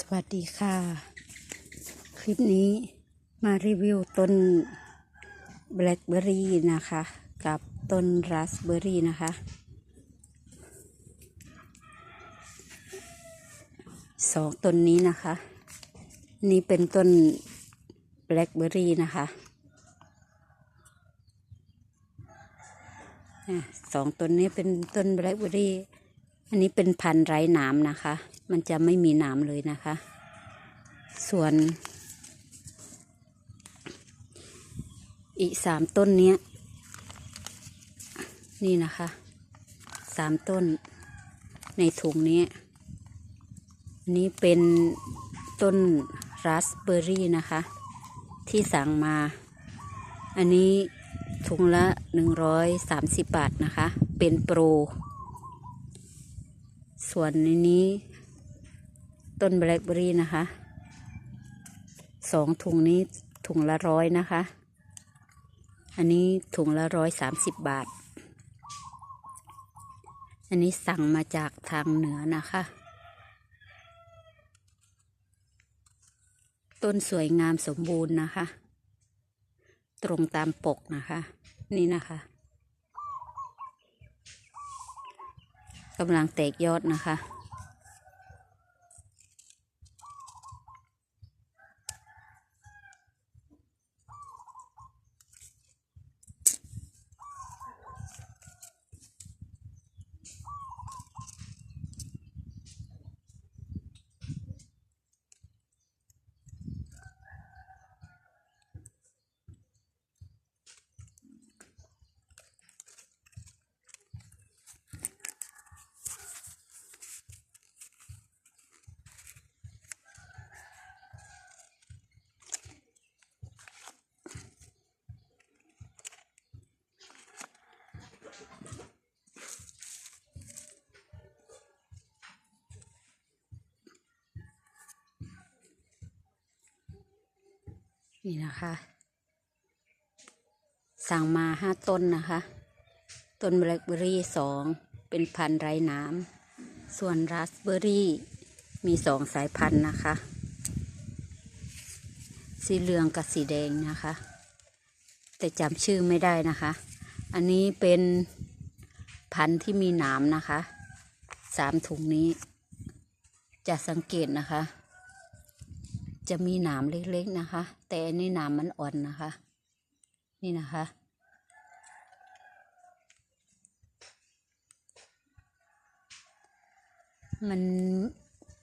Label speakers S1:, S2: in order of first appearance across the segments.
S1: สวัสดีค่ะ คลิปนี้มารีวิวต้นแบล็คเบอร์รี่นะคะ กับต้นราสเบอร์รี่นะคะ สองต้นนี้นะคะ นี่เป็นต้นแบล็คเบอร์รี่นะคะสองต้นนี้เป็นต้นแบล็คเบอร์รี่ อันนี้เป็นพันธุ์ไร้หนามนะคะ มันจะไม่มีหนามเลยนะคะ ส่วนอีกสามต้นเนี้ย นี่นะคะสามต้นในถุงนี้อันนี้เป็นต้นราสเบอร์รี่นะคะ ที่สั่งมา อันนี้ถุงละหนึ่งร้อยสามสิบบาทนะคะ เป็นโปร ส่วนในนี้ ต้นแบล็คเบอร์รี่นะคะสองถุงนี้ถุงละร้อยนะคะ อันนี้ถุงละร้อยสามสิบบาท อันนี้สั่งมาจากทางเหนือนะคะ ต้นสวยงามสมบูรณ์นะคะ ตรงตามปกนะคะ นี่นะคะ กำลังแตกยอดนะคะ นี่นะคะ สั่งมาห้าต้นนะคะ ต้นแบล็คเบอร์รี่สองเป็นพันธุ์ไร้น้ำส่วนราสเบอร์รี่มีสองสายพันธุ์นะคะ สีเหลืองกับสีแดงนะคะ แต่จำชื่อไม่ได้นะคะ อันนี้เป็นพันธุ์ที่มีหนามนะคะสามถุงนี้ จะสังเกตนะคะ จะมีหนามเล็กๆนะคะ แต่อันนี้หนามมันอ่อนนะคะ นี่นะคะ มัน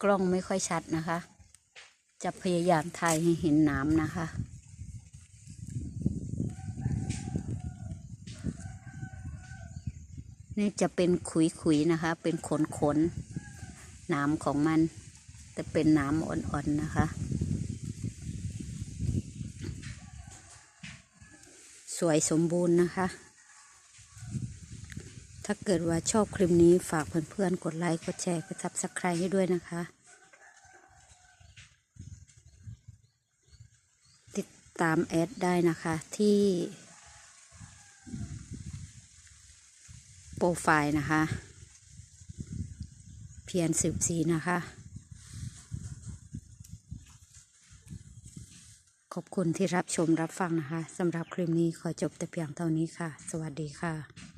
S1: กล้องไม่ค่อยชัดนะคะ จะพยายามถ่ายให้เห็นหนามนะคะนี่จะเป็นขุยๆนะคะ เป็นขนขนๆหนามของมัน แต่เป็นหนามอ่อนๆนะคะ สวยสมบูรณ์นะคะ ถ้าเกิดว่าชอบคลิปนี้ฝากเพื่อนๆ กดไลค์กดแชร์กดซับสไครต์ให้ด้วยนะคะ ติดตามแอดได้นะคะที่ โปรไฟล์นะคะ เพียรสืบสีนะคะ ขอบคุณที่รับชมรับฟังนะคะสำหรับคลิปนี้ขอจบแต่เพียงเท่านี้ค่ะ สวัสดีค่ะ